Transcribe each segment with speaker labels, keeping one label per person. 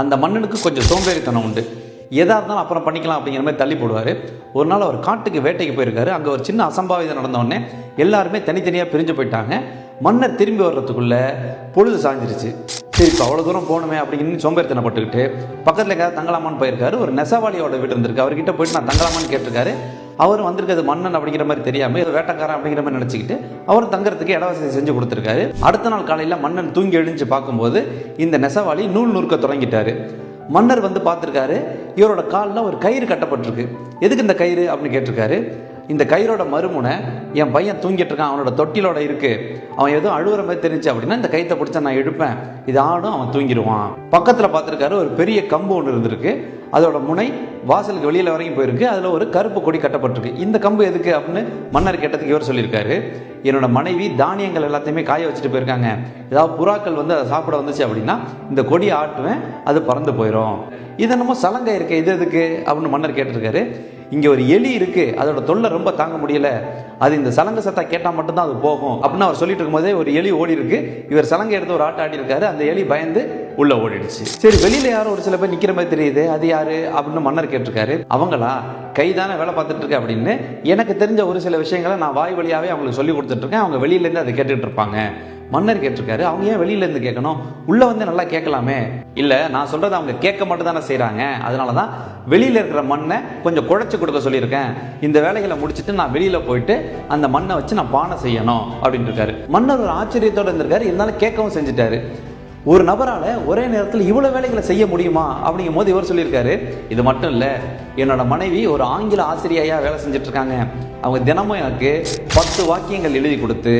Speaker 1: அந்த மன்னனுக்கு கொஞ்சம் சோம்பேறித்தனம் உண்டு. எதாக இருந்தாலும் அப்புறம் பண்ணிக்கலாம் அப்படிங்கிற மாதிரி தள்ளி போடுவார். ஒரு நாள் அவர் காட்டுக்கு வேட்டைக்கு போயிருக்காரு. அங்கே ஒரு சின்ன அசம்பாவிதம் நடந்தவுடனே எல்லாருமே தனித்தனியாக பிரிஞ்சு போயிட்டாங்க. மன்னர் திரும்பி வர்றதுக்குள்ளே பொழுது சாஞ்சிருச்சு. சரி இப்போ அவ்வளோ தூரம் போகணுமே அப்படின்னு சோம்பேறித்தனப்பட்டுக்கிட்டு பக்கத்தில் எங்கேயாவது தங்கலாமான்னு போயிருக்காரு. ஒரு நெசவாளியோட வீடு இருந்திருக்கு. அவர்கிட்ட போயிட்டு நான் தங்கலாமான்னு கேட்டிருக்காரு. அவர் வந்திருக்கிறது மன்னன் அப்படிங்கிற மாதிரி தெரியாமல் வேட்டக்காரன் அப்படிங்கிற மாதிரி நினச்சிக்கிட்டு அவர் தங்கறதுக்கு இட வசதி செஞ்சு கொடுத்துருக்காரு. அடுத்த நாள் காலையில் மன்னன் தூங்கி எழுந்து பார்க்கும்போது இந்த நெசவாளி நூல் நூற்க தொடங்கிட்டாரு. மன்னர் வந்து பார்த்துருக்காரு இவரோட காலில் ஒரு கயிறு கட்டப்பட்டிருக்கு. எதுக்கு இந்த கயிறு அப்படின்னு கேட்டிருக்காரு. இந்த கயிறோட மறுமுனை என் பையன் தூங்கிட்டு இருக்கான் அவனோட தொட்டிலோட இருக்கு. அவன் எதுவும் அழுகுற மாதிரி தெரிஞ்சு அப்படின்னா இந்த கைத்தை பிடிச்சா நான் எடுப்பேன் இது ஆடும் அவன் தூங்கிடுவான். பக்கத்தில் பார்த்துருக்காரு ஒரு பெரிய கம்பு ஒன்று இருந்திருக்கு. அதோட முனை வாசலுக்கு வெளியில் வரைக்கும் போயிருக்கு. அதில் ஒரு கருப்பு கொடி கட்டப்பட்டிருக்கு. இந்த கம்பு எதுக்கு அப்படின்னு மன்னர் கேட்டதுக்கு இவர் சொல்லியிருக்காரு. என்னோட மனைவி தானியங்கள் எல்லாத்தையுமே காய வச்சுட்டு போயிருக்காங்க. ஏதாவது புறாக்கள் வந்து அதை சாப்பிட வந்துச்சு அப்படின்னா இந்த கொடியை ஆட்டுவேன் அது பறந்து போயிடும் இது என்னமோ சலங்கை இருக்கு இது எதுக்கு அப்படின்னு மன்னர் கேட்டிருக்காரு. இங்கே ஒரு எலி இருக்குது அதோட தொல்லை ரொம்ப தாங்க முடியல. அது இந்த சலங்கை சத்தா கேட்டால் மட்டும்தான் அது போகும் அப்படின்னு அவர் சொல்லிட்டு இருக்கும்போதே ஒரு எலி ஓடி இருக்கு இவர் சலங்கை எடுத்து ஒரு ஆட்ட ஆடி இருக்காரு அந்த எலி பயந்து உள்ள ஓடிடுச்சு. சரி வெளியில யாரோ ஒரு சில பேர் நிக்கிற மாதிரி தெரியுது. அது யாரு? அப்படின்னு மன்னர் கேட்டிருக்காரு. அவங்களா கைதான வேலை பார்த்துட்டு இருக்க அப்படின்னு எனக்கு தெரிஞ்ச ஒரு சில விஷயங்களை நான் வாய் வழியாவே அவங்களுக்கு சொல்லி கொடுத்துட்டு இருக்கேன். அவங்க வெளியில இருந்து அதை கேட்டுட்டு இருப்பாங்க. மன்னர் கேட்டிருக்காரு. அவங்க ஏன் வெளியில இருந்து கேட்கணும்? உள்ள வந்து நல்லா கேட்கலாமே. இல்ல நான் சொல்றது அவங்க கேட்க மட்டும் தானே செய்யறாங்க அதனால தான் வெளியில இருக்கிற மண்ணை கொஞ்சம் குழைச்சு கொடுக்க சொல்லியிருக்கேன். இந்த வேலைகளை முடிச்சுட்டு நான் வெளியில போயிட்டு அந்த மண்ணை வச்சு நான் பானை செய்யணும் அப்படின்னு இருக்காரு. மன்னர் ஒரு ஆச்சரியத்தோட இருந்திருக்காரு. இருந்தாலும் கேட்கவும் செஞ்சுட்டாரு. ஒரு நபரால் ஒரே நேரத்தில் இவ்வளோ வேலைகளை செய்ய முடியுமா அப்படிங்கும் போது இவர் சொல்லியிருக்காரு இது மட்டும் இல்லை என்னோட மனைவி ஒரு ஆங்கில ஆசிரியையாக வேலை செஞ்சுட்டு இருக்காங்க அவங்க தினமும் எனக்கு பத்து வாக்கியங்கள் எழுதி கொடுத்து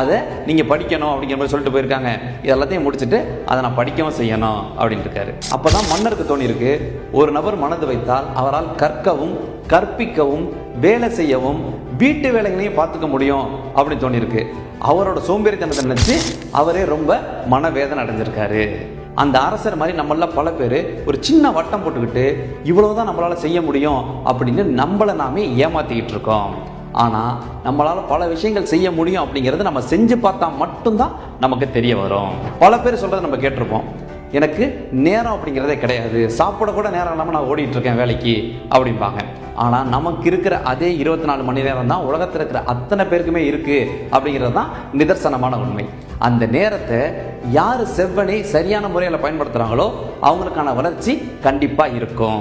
Speaker 1: அதை நீங்கள் படிக்கணும் அப்படிங்கிற மாதிரி சொல்லிட்டு போயிருக்காங்க. இது எல்லாத்தையும் முடிச்சுட்டு அதை நான் படிக்கவும் செய்யணும் அப்படின்ட்டு இருக்காரு அப்போ தான் மன்னருக்கு தோணியிருக்கு ஒரு நபர் மனது வைத்தால் அவரால் கற்கவும் கற்பிக்கவும் வேலை செய்யவும் வீட்டு வேலைகளையும் பார்த்துக்க முடியும் அப்படின்னு தோணியிருக்கு. அவரோட சோம்பேறித்தனத்தை நினச்சி அவரே ரொம்ப மனவேதனை அடைஞ்சிருக்காரு. அந்த அரசர் மாதிரி நம்மள பல பேர் ஒரு சின்ன வட்டம் போட்டுக்கிட்டு இவ்வளவுதான் நம்மளால் செய்ய முடியும் அப்படின்னு நம்மளை நாமே ஏமாத்திக்கிட்டு இருக்கோம். ஆனால் நம்மளால் பல விஷயங்கள் செய்ய முடியும் அப்படிங்கிறது நம்ம செஞ்சு பார்த்தா மட்டும்தான் நமக்கு தெரிய வரும். பல பேர் சொல்கிறத நம்ம கேட்டிருப்போம். எனக்கு நேரம் அப்படிங்கிறதே கிடையாது. சாப்பிட கூட நேரம் இல்லாமல் நான் ஓடிட்டு இருக்கேன் வேலைக்கு அப்படிம்பாங்க. ஆனால் நமக்கு இருக்கிற அதே இருபத்தி நாலு மணி நேரம் தான் உலகத்தில் இருக்கிற அத்தனை பேருக்குமே இருக்குது அப்படிங்கிறது தான் நிதர்சனமான உண்மை. அந்த நேரத்தை யார் செவ்வனை சரியான முறையில் பயன்படுத்துகிறாங்களோ அவங்களுக்கான வளர்ச்சி கண்டிப்பாக இருக்கும்.